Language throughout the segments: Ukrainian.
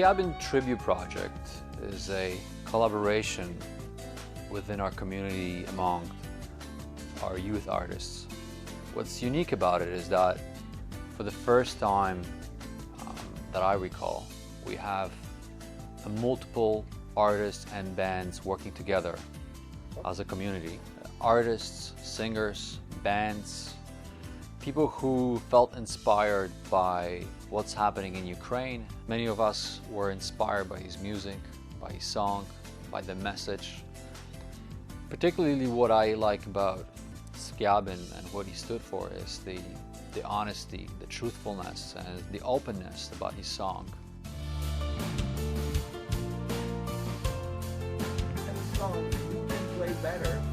Skyabin Tribute Project is a collaboration within our community among our youth artists. What's unique about it is that for the first time um, that I recall, we have a multiple artists and bands working together as a community. Artists, singers, bands, people who felt inspired by what's happening in Ukraine. Many of us were inspired by his music, by his song, by the message. Particularly, what I like about Skyabin and what he stood for is the, the honesty, the truthfulness, and the openness about his song. better.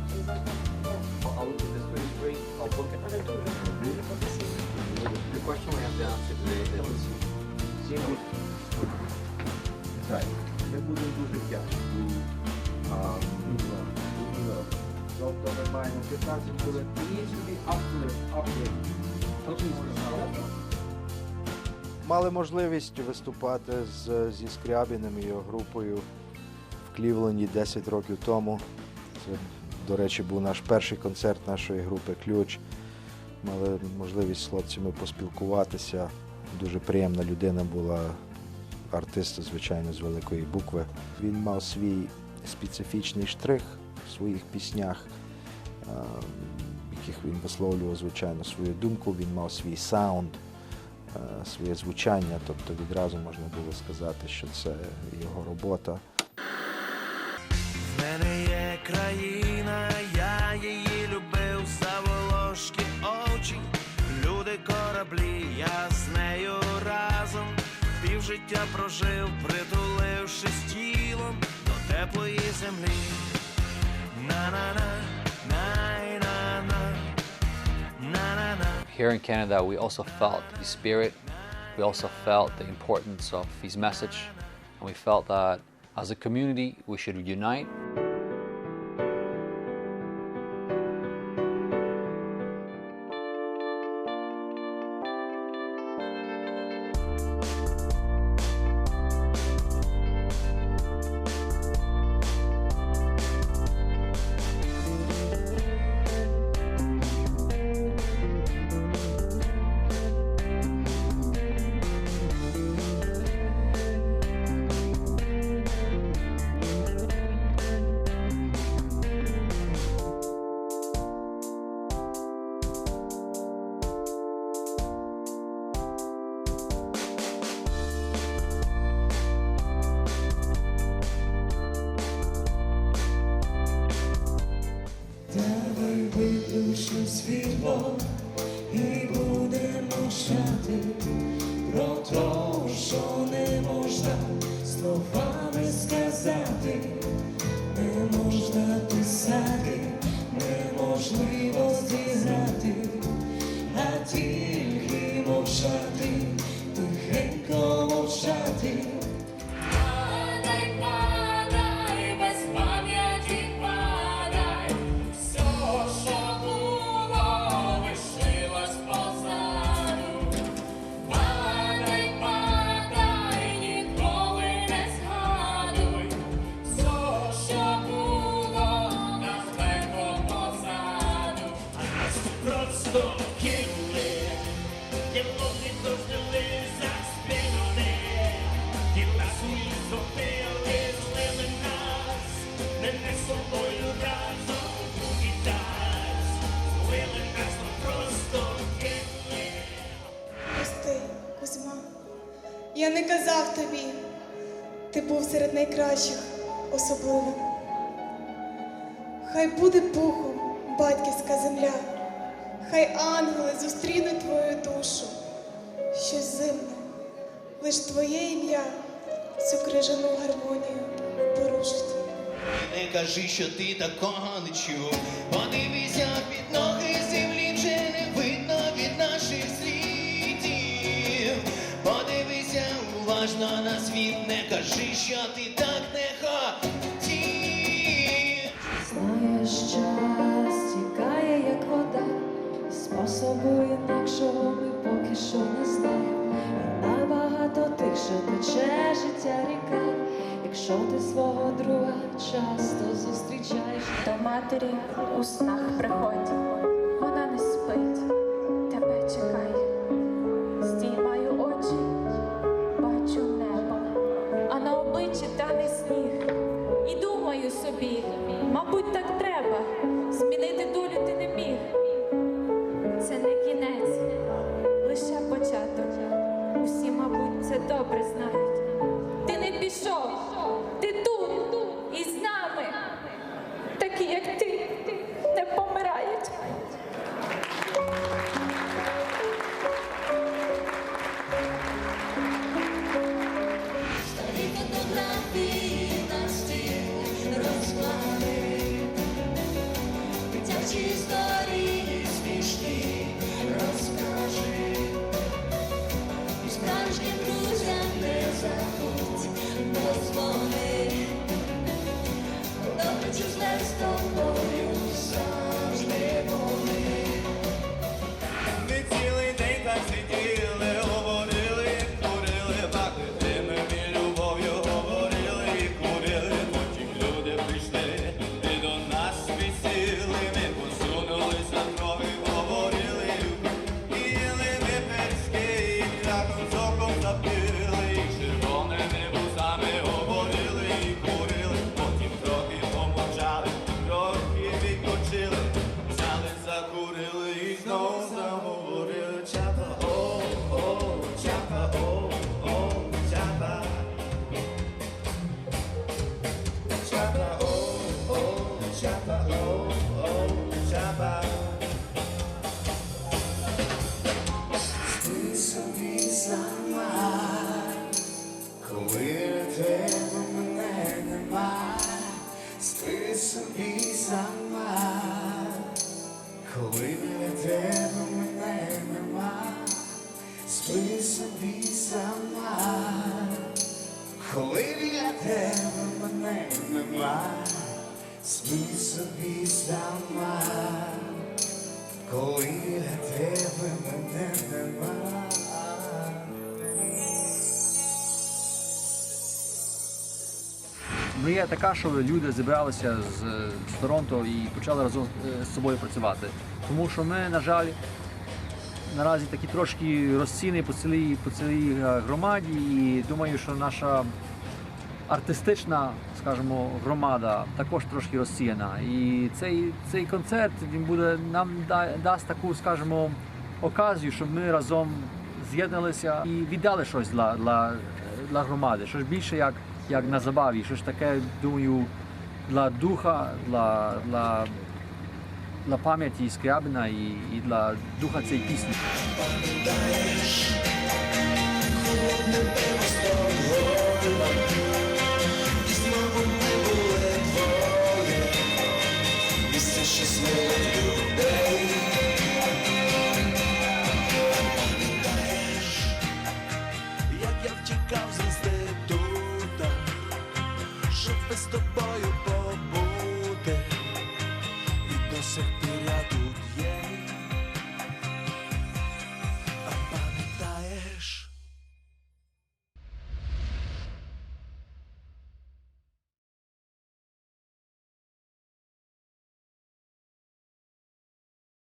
Question we have to answer today is Right. Це буде дуже ну, Тобто ми маємо 15 хвилин. Easily uplift, uplift. Мали можливість виступати з, зі Скрябіним і його групою в Клівленді 10 років тому. Це, до речі, був наш перший концерт нашої групи Ключ. Мали можливість з хлопцями поспілкуватися. Дуже приємна людина була, артист, звичайно, з великої букви. Він мав свій специфічний штрих в своїх піснях, в яких він висловлював, звичайно, свою думку. Він мав свій саунд своє звучання, тобто відразу можна було сказати, що це його робота. В мене є країна, here in Canada, we also felt his spirit. We also felt the importance of his message. And we felt that as a community, we should unite. Щати про то, що не можна словами сказати, найкращих особливим. хай буде пухом батьківська земля, хай ангели зустрінуть твою душу, щось зимне, лиш твоє ім'я цю крижану гармонію порушить. Не кажи, що ти такого не чув. Подивися під ноги землі, уважно на світ, не кажи, що ти так не хотів. Знаєш, час тікає, як вода, способу інакшого ми поки що не знаємо. І набагато тихше тече життя ріка, якщо ти свого друга часто зустрічаєш. До матері у снах приходь, І собі, мабуть, так треба. Змінити долю ти не міг. Це не кінець, лише початок. Усі, мабуть, це добре знають. Agur коли біля тебе мене нема, спи собі сама. Коли для тебе мене нема. Мрія така, що люди зібралися з, з Торонто і почали разом е, з собою працювати. Тому що ми, на жаль, наразі такі трошки розцінені по цілій, по цілій е, громаді, і думаю, що наша артистична, скажімо, громада також трошки розсіяна. І цей, цей концерт він буде нам да- дасть таку, скажімо, оказію, щоб ми разом з'єдналися і віддали щось для, для, для громади, щось більше як, як на забаві, щось таке, думаю, для духа, для, для, для пам'яті Скрябина і, і для духа цієї пісні.